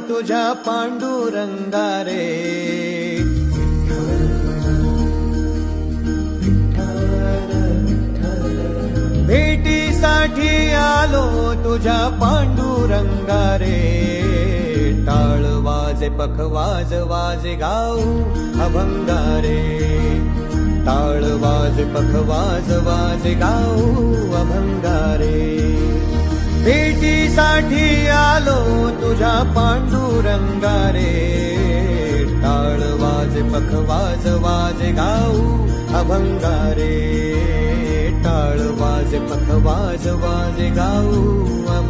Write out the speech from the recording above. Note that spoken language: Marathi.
तुझ्या पांडुरंगारे भेटीसाठी आलो तुझ्या पांडुरंगारे टाळ वाजे पख वाज वाजे गाऊ अभंगारे टाळ वाजे पखवाज वाजे गाऊ अभंगारे भेटीसाठी आलो तुझ्या पांडुरंगारे. टाळ वाजे पखवाज वाजे गाऊ अभंगारे. टाळ वाजे पखवाज वाजे गाऊ अभंगारे.